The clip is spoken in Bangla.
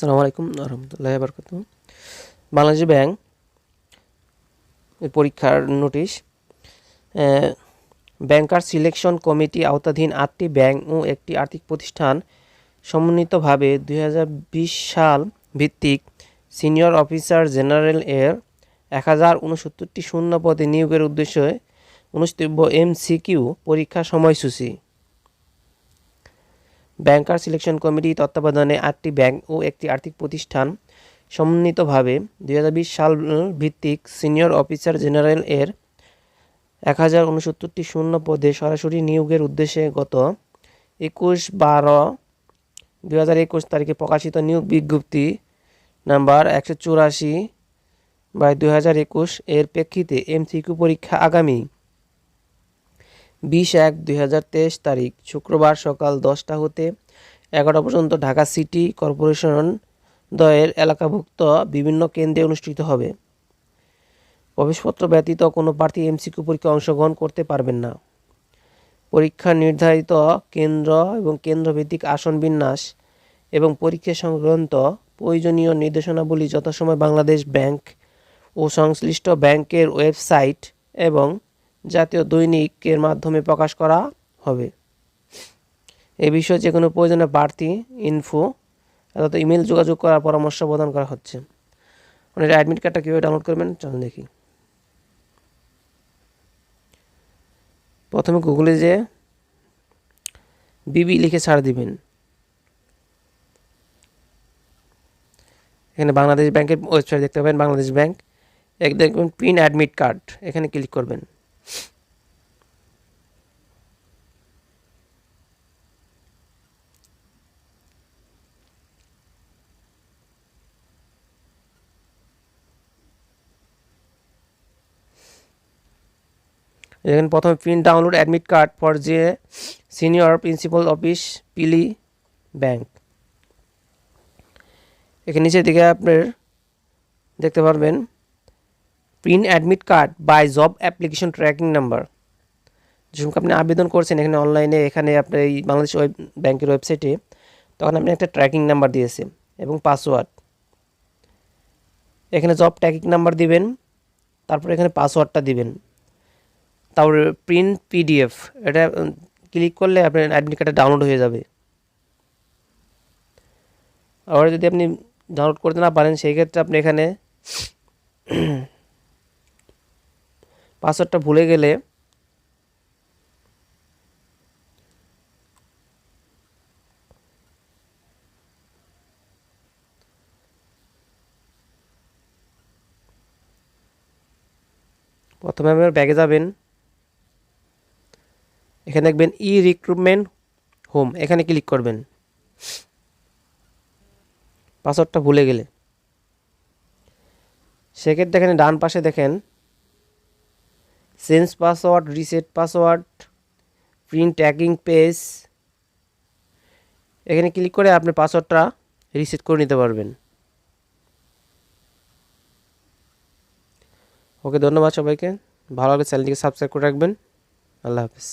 আসসালামু আলাইকুম রহমতুল্লাহ বরকত বাংলাদেশ ব্যাংক পরীক্ষার নোটিশ ব্যাংকার সিলেকশন কমিটি আওতাধীন আটটি ব্যাংক ও একটি আর্থিক প্রতিষ্ঠান সমন্বিতভাবে দু হাজার বিশ সাল ভিত্তিক সিনিয়র অফিসার জেনারেল এর এক হাজার উনসত্তরটি শূন্য পদে নিয়োগের উদ্দেশ্যে অনুষ্ঠিত এমসিকিউ পরীক্ষা সময়সূচি। ব্যাংকার সিলেকশন কমিটি, তত্ত্বাবধানে আটটি ব্যাংক ও একটি আর্থিক প্রতিষ্ঠান। সমন্বিতভাবে দু হাজার বিশ সাল ভিত্তিক সিনিয়র অফিসার জেনারেল এর এক হাজার উনসত্তরটি শূন্য পদে সরাসরি নিয়োগের উদ্দেশ্যে গত একুশ বারো দুই হাজার একুশ তারিখে প্রকাশিত নিয়োগ বিজ্ঞপ্তি নাম্বার একশো চুরাশি বাই দুই হাজার একুশ এর প্রেক্ষিতে এমসিকিউ পরীক্ষা আগামী। বিশ এক দুই তারিখ, শুক্রবার সকাল দশটা হতে এগারোটা পর্যন্ত ঢাকা সিটি কর্পোরেশন দয়ের এলাকাভুক্ত বিভিন্ন কেন্দ্রে অনুষ্ঠিত হবে। প্রবেশপত্র ব্যতীত কোনো প্রার্থী এমসিকিউ পরীক্ষায় অংশগ্রহণ করতে পারবেন না। পরীক্ষা নির্ধারিত কেন্দ্র এবং কেন্দ্রভিত্তিক আসন বিন্যাস এবং পরীক্ষা সংক্রান্ত প্রয়োজনীয় নির্দেশনাবলী যথাসময় বাংলাদেশ ব্যাংক ও সংশ্লিষ্ট ব্যাংকের ওয়েবসাইট এবং জাতীয় দৈনিকের মাধ্যমে প্রকাশ করা হবে। এ বিষয়ে যে কোনো প্রয়োজনে বাড়তি ইনফো অর্থাৎ ইমেল যোগাযোগ করার পরামর্শ প্রদান করা হচ্ছে। মানে অ্যাডমিট কার্ডটা কীভাবে ডাউনলোড করবেন, চলুন দেখি। প্রথমে গুগলে যে বিবি লিখে ছাড় দিবেন। এখানে বাংলাদেশ ব্যাংকের ওয়েবসাইট দেখতে পাবেন, বাংলাদেশ ব্যাংক, এক দেখবেন পিন অ্যাডমিট কার্ড এখানে ক্লিক করবেন। এখানে প্রথমে print download admit card for যে সিনিয়র প্রিন্সিপাল অফিস পিলি ব্যাংক এখানে নিচের দিকে আপনার দেখতে পারবেন print admit card by job application tracking number যখন আপনি আবেদন করছেন এখানে অনলাইনে এখানে আপনার এই বাংলাদেশ ওয়েব ব্যাংকের ওয়েবসাইটে তখন আপনি একটা ট্র্যাকিং নাম্বার দিয়েছে এবং পাসওয়ার্ড এখানে জব ট্র্যাকিং নাম্বার দিবেন, তারপর এখানে পাসওয়ার্ডটা দিবেন। তারপরে প্রিন্ট পিডিএফ এটা ক্লিক করলে আপনার অ্যাডমিট কার্ডটা ডাউনলোড হয়ে যাবে। আবার যদি আপনি ডাউনলোড করতে না পারেন, সেই ক্ষেত্রে আপনি এখানে পাসওয়ার্ডটা ভুলে গেলে প্রথমে আপনার ব্যাগে যাবেন। এখানে দেখবেন ই রিক্রুটমেন্ট হোম এখানে ক্লিক করবেন। পাসওয়ার্ডটা ভুলে গেলে। সেক্ষেত্রে এখানে ডান পাশে দেখেন change password reset password print tagging page এখানে ক্লিক করে আপনি পাসওয়ার্ডটা রিসেট করে নিতে পারবেন। ওকে, ধন্যবাদ সবাইকে। ভালো লাগলে চ্যানেলটিকে সাবস্ক্রাইব করে রাখবেন। আল্লাহ হাফিজ।